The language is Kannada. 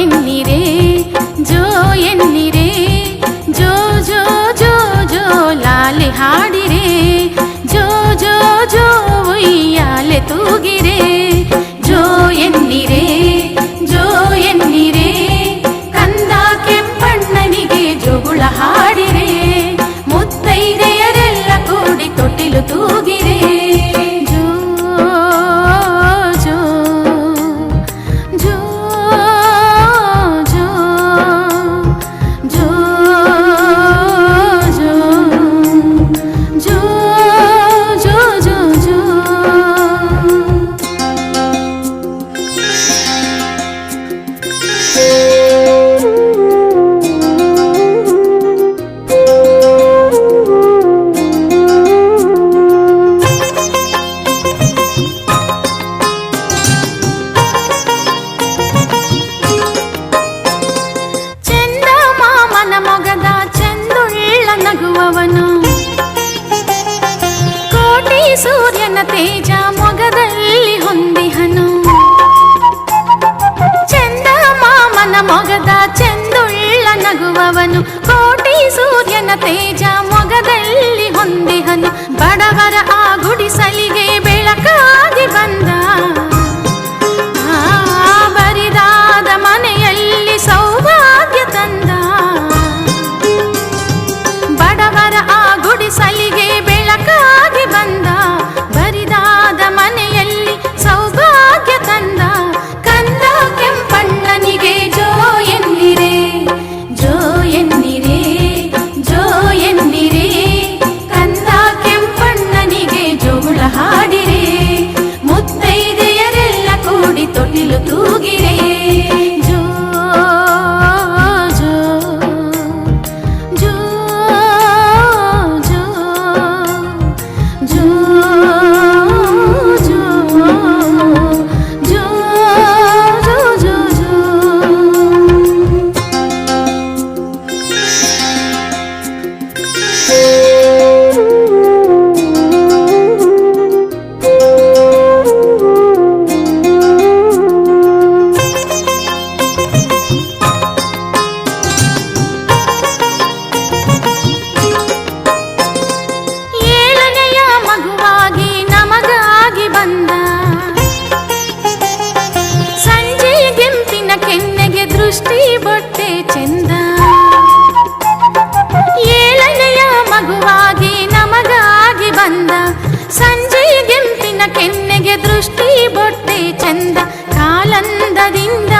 ಎನ್ನಿರೆ ಜೋ ಎನ್ನಿರೆ ಜೋ ಜೋ ಜೋ ಜೋ ಲಾಲಿ ಹಾಡಿರೆ ತೇಜ ಮೊಗದಲ್ಲಿ ಹೊಂದಿಹನು. ಚಂದ ಮಾಮನ ಮೊಗದ ಚೆಂದುಳ್ಳ ನಗುವವನು. ಸಂಜೆಯ ಗೆಂಪಿನ ಕೆನ್ನೆಗೆ ದೃಷ್ಟಿ ಬೊಟ್ಟೆ ಚಂದ ಕಾಲಂದದಿಂದ